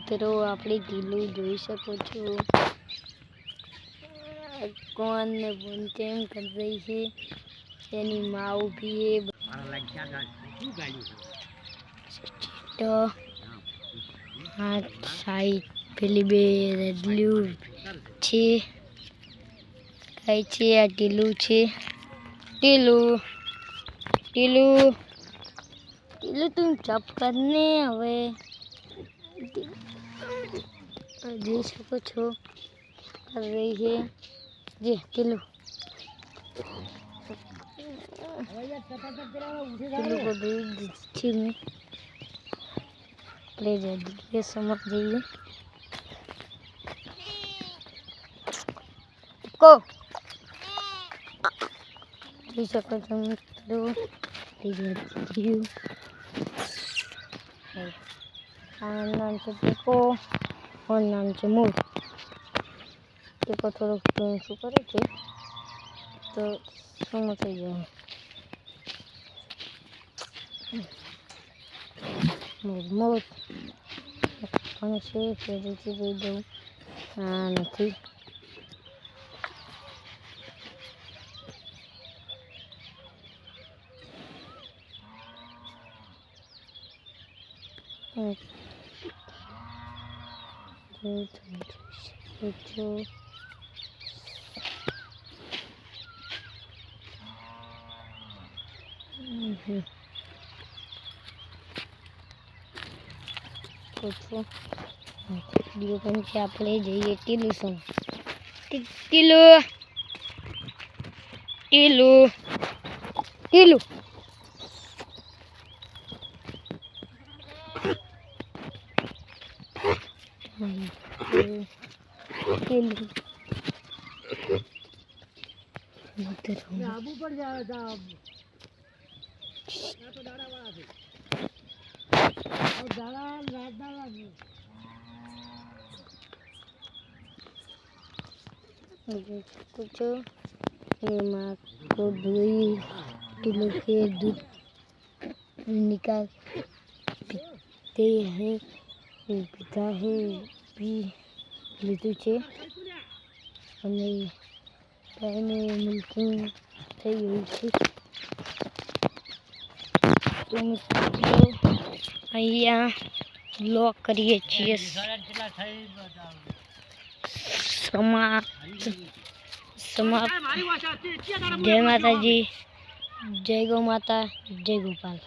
મિત્રો આપણે ઢીલું જોઈ શકો છો. કોણ ને બોન કરી રહી છે. એની માં ઊભી એ તો આ સાઈડ પેલી બે રેડલ્યું છે. કઈ છે આ ટીલું છે. ટીલું ટીલું ટીલું તું ચપ કરને હવે. જોઈ શકો છો कर रही है जी किलो किलो को दूध ठीक में ले जा ये समझ जाइए को જોઈ શકો છો મિત્રો લઈ જતી આ નામ છે ટેકો ઓર નામ છે મૂળ. ટેકો થોડોક શું કરે છે? તો શું થઈ જાય પણ છે? ફરીથી દઉં. આ નથી. શકો છો વીડિયો પણ છે આપણે જઈએ ટીલું શું ટીલું ટીલું ટીલું. कुछ माँ को दो किलो के दूध निकाल पीते हैं पिता है પી લીધું છે. અને ગાયનું મિલ્કિંગ થઈ ગયું છે. તો અહીંયા બ્લોક કરીએ છીએ. સમાપ્ત. સમાપ્ત. જય માતાજી. જય ગૌ માતા. જય ગોપાલ.